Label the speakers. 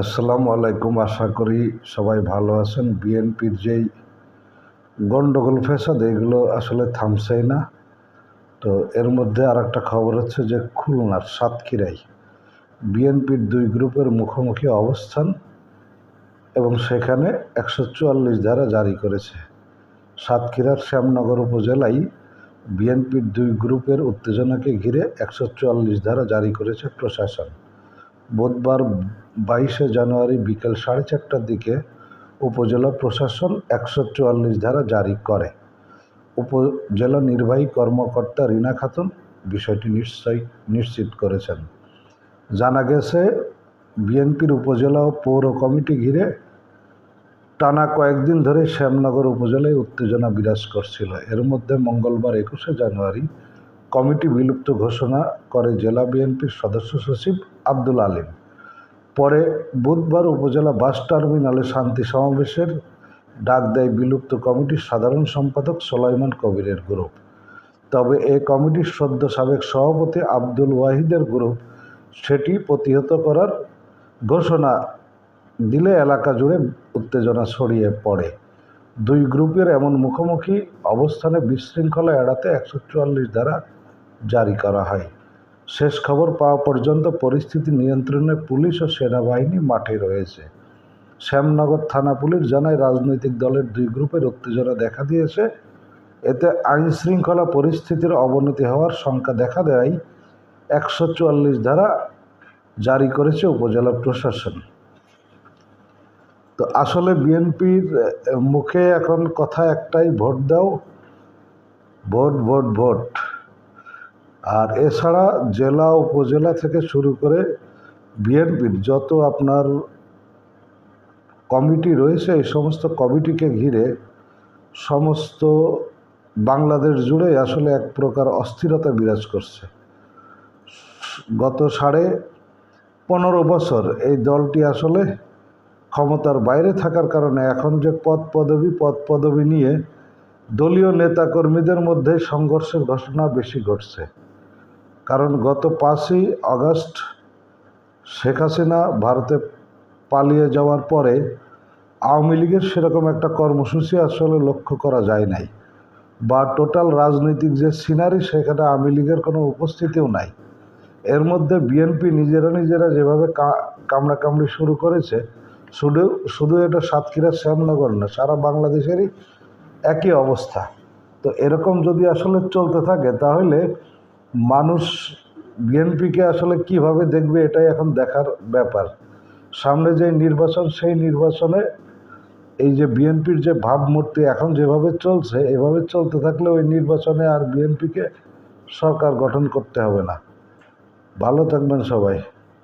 Speaker 1: আসসালামু আলাইকুম, আশা করি সবাই ভালো আছেন। বিএনপির যেই গণ্ডগোল ফেসাদ এগুলো আসলে থামছেই না। তো এর মধ্যে আর একটা খবর হচ্ছে যে খুলনার সাতক্ষীরাই বিএনপির দুই গ্রুপের মুখোমুখি অবস্থান এবং সেখানে একশো চুয়াল্লিশ ধারা জারি করেছে। সাতক্ষীরার শ্যামনগর উপজেলায় বিএনপির দুই গ্রুপের উত্তেজনাকে ঘিরে একশো চুয়াল্লিশ ধারা জারি করেছে প্রশাসন। বুধবার বাইশে জানুয়ারি বিকেল সাড়ে চারটার দিকে উপজেলা প্রশাসন একশো চুয়াল্লিশ ধারা জারি করে। উপজেলা নির্বাহী কর্মকর্তা রিনা খাতুন বিষয়টি নিশ্চয় নিশ্চিত করেছেন। জানা গেছে, বিএনপির উপজেলা ও পৌর কমিটি ঘিরে টানা কয়েকদিন ধরে শ্যামনগর উপজেলায় উত্তেজনা বিরাজ করছিল। এর মধ্যে মঙ্গলবার একুশে জানুয়ারি কমিটি বিলুপ্ত ঘোষণা করে জেলা বিএনপির সদস্য সচিব আব্দুল আলিম। পরে বুধবার উপজেলা বাস টার্মিনালে শান্তি সমাবেশের ডাক দেয় বিলুপ্ত কমিটির সাধারণ সম্পাদক সোলাইমান কবিরের গ্রুপ। তবে এ কমিটির সদ্য সাবেক সভাপতি আব্দুল ওয়াহিদের গ্রুপ সেটি প্রতিহত করার ঘোষণা দিলে এলাকা জুড়ে উত্তেজনা ছড়িয়ে পড়ে। দুই গ্রুপের এমন মুখোমুখি অবস্থানে বিশৃঙ্খলা এড়াতে একশো চুয়াল্লিশ দ্বারা জারি করা হয়। শেষ খবর পাওয়া পর্যন্ত পরিস্থিতি নিয়ন্ত্রণে পুলিশ ও সেনাবাহিনী মাঠে রয়েছে। শ্যামনগর থানা পুলিশ জানায়, রাজনৈতিক দলের দুই গ্রুপের উত্তেজনা দেখা দিয়েছে। এতে আইন শৃঙ্খলা পরিস্থিতির অবনতি হওয়ার শঙ্কা দেখা দেয় একশো চুয়াল্লিশ ধারা জারি করেছে উপজেলা প্রশাসন। তো আসলে বিএনপির মুখে এখন কথা একটাই, ভোট দাও, ভোট ভোট ভোট। আর এছাড়া জেলা উপজেলা থেকে শুরু করে বিএনপির যত আপনার কমিটি রয়েছে, এই সমস্ত কমিটিকে ঘিরে সমস্ত বাংলাদেশ জুড়ে আসলে এক প্রকার অস্থিরতা বিরাজ করছে। গত সাড়ে পনেরো বছর এই দলটি আসলে ক্ষমতার বাইরে থাকার কারণে এখন যে পদ পদবি পদ পদবি নিয়ে দলীয় নেতাকর্মীদের মধ্যে সংঘর্ষের ঘটনা বেশি ঘটছে। কারণ গত পাঁচই আগস্ট শেখ হাসিনা ভারতে পালিয়ে যাওয়ার পরে আওয়ামী লীগের সেরকম একটা কর্মসূচি আসলে লক্ষ্য করা যায় নাই বা টোটাল রাজনৈতিক যে সিনারি সেখানে আওয়ামী লীগের কোনো উপস্থিতিও নাই। এর মধ্যে বিএনপি নিজেরা নিজেরা যেভাবে কামড়াকামড়ি শুরু করেছে, শুধু শুধু এটা সাতক্ষীরা শ্যামনগর না, সারা বাংলাদেশেরই একই অবস্থা। তো এরকম যদি আসলে চলতে থাকে, তাহলে মানুষ বিএনপিকে আসলে কীভাবে দেখবে এটাই এখন দেখার ব্যাপার। সামনে যে নির্বাচন, সেই নির্বাচনে এই যে বিএনপির যে ভাবমূর্তি এখন যেভাবে চলছে, এভাবে চলতে থাকলে ওই নির্বাচনে আর বিএনপিকে সরকার গঠন করতে হবে না। ভালো থাকবেন সবাই।